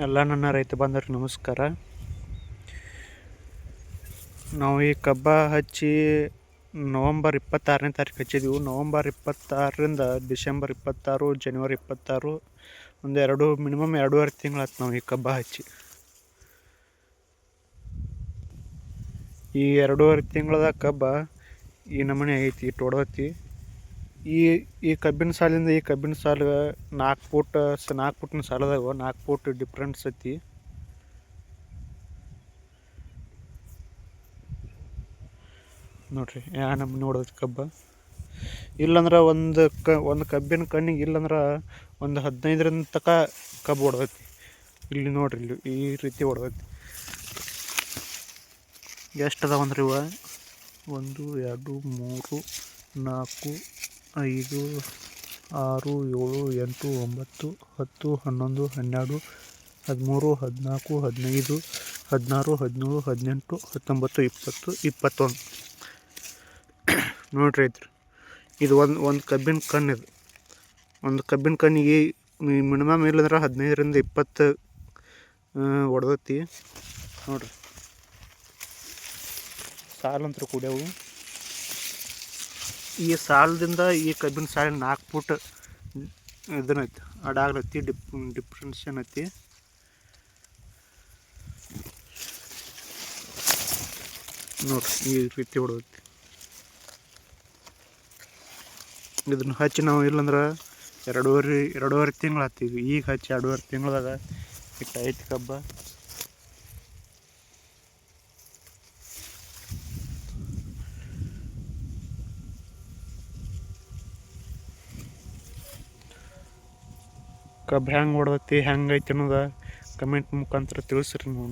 ಎಲ್ಲ ನನ್ನ ರೈತ ಬಾಂಧವ್ರಿಗೆ ನಮಸ್ಕಾರ. ನಾವು ಈ ಕಬ್ಬ ಹಚ್ಚಿ ನವಂಬರ್ ಇಪ್ಪತ್ತಾರನೇ ತಾರೀಕು ಹಚ್ಚಿದ್ದೀವಿ ನವಂಬರ್ ಇಪ್ಪತ್ತಾರರಿಂದ ಡಿಸೆಂಬರ್ ಇಪ್ಪತ್ತಾರು, ಜನವರಿ ಇಪ್ಪತ್ತಾರು, ಒಂದು ಎರಡು, ಮಿನಿಮಮ್ ಎರಡೂವರೆ ತಿಂಗಳಾಯ್ತು ನಾವು ಈ ಕಬ್ಬ ಹಚ್ಚಿ. ಈ ಎರಡೂವರೆ ತಿಂಗಳದ ಕಬ್ಬ ಈ ನಮೂನೆ ಐತಿ ಹೊಡ್ದೈತಿ ಈ ಈ ಕಬ್ಬಿನ ಸಾಲಿಂದ ಈ ಕಬ್ಬಿನ ಸಾಲ ನಾಲ್ಕು ಫೂಟ್ ಸ ನಾಲ್ಕು ಫುಟ್ನ ಸಾಲದಾಗ ನಾಲ್ಕು ಫೂಟ್ ಡಿಫ್ರೆನ್ಸ್ ಐತಿ. ನೋಡ್ರಿ, ಯಾ ನಮ್ಮ ನೋಡೋದು ಕಬ್ಬ. ಇಲ್ಲಂದ್ರೆ ಒಂದು ಕ, ಒಂದು ಕಬ್ಬಿನ ಕಣ್ಣಿಗೆ ಇಲ್ಲಂದ್ರೆ ಒಂದು ಹದಿನೈದರಿಂದ ತಕ ಕಬ್ಬು ಹೊಡ್ದೈತಿ ಇಲ್ಲಿ ನೋಡ್ರಿ, ಇಲ್ಲಿ ಈ ರೀತಿ ಹೊಡ್ದೈತಿ ಎಷ್ಟು ಅದಾವಂದ್ರಿ ಇವ? ಒಂದು, ಎರಡು, ಮೂರು, ನಾಲ್ಕು ಐದು, ಆರು, ಏಳು, ಎಂಟು, ಒಂಬತ್ತು, ಹತ್ತು, ಹನ್ನೊಂದು, ಹನ್ನೆರಡು, ಹದಿಮೂರು, ಹದಿನಾಲ್ಕು, ಹದಿನೈದು, ಹದಿನಾರು, ಹದಿನೇಳು, ಹದಿನೆಂಟು, ಹತ್ತೊಂಬತ್ತು, ಇಪ್ಪತ್ತು, ಇಪ್ಪತ್ತೊಂದು. ನೋಡ್ರಿ ಐತ್ರಿ ಇದು ಒಂದು ಒಂದು ಕಬ್ಬಿನ ಕಣ್ಣು ಇದು. ಒಂದು ಕಬ್ಬಿನ ಕಣ್ಣಿಗೆ ಮಿನಿಮಮ್ ಇಲ್ಲಂದ್ರೆ ಹದಿನೈದರಿಂದ ಇಪ್ಪತ್ತು ಹೊಡೆದೈತಿ ನೋಡ್ರಿ. ಸಾಲಂತ್ರ ಕುಡಿಯವು. ಈ ಸಾಲದಿಂದ ಈ ಕಬ್ಬಿನ ಸಾಲಿನ ನಾಲ್ಕು ಫುಟ್ ಇದನ್ನೈತಿ ಅಡಾಗ್ಲತ್ತಿ ಡಿಪ್ ಡಿಫ್ರೆನ್ಸ್ ಐತಿ. ನೋಡ್ರಿ, ಈ ರೀತಿ ಹೊಡೋತಿ ಇದನ್ನು ಹಚ್ಚಿ ನಾವು ಇಲ್ಲಂದ್ರೆ ಎರಡೂವರೆ ಎರಡೂವರೆ ತಿಂಗಳು ಹತ್ತೀವಿ ಈಗ ಹಚ್ಚಿ ಎರಡೂವರೆ ತಿಂಗಳದಾಗ ಇಟ್ಟು ಐತಿ ಕಬ್ಬ. ಕಬ್ಬು ಹೆಂಗೆ ಹೊಡ್ದೈತಿ ಹೆಂಗೈತಿ ಅನ್ನೋದ ಕಮೆಂಟ್ ಮುಖಾಂತರ ತಿಳಿಸ್ರಿ ನೀವು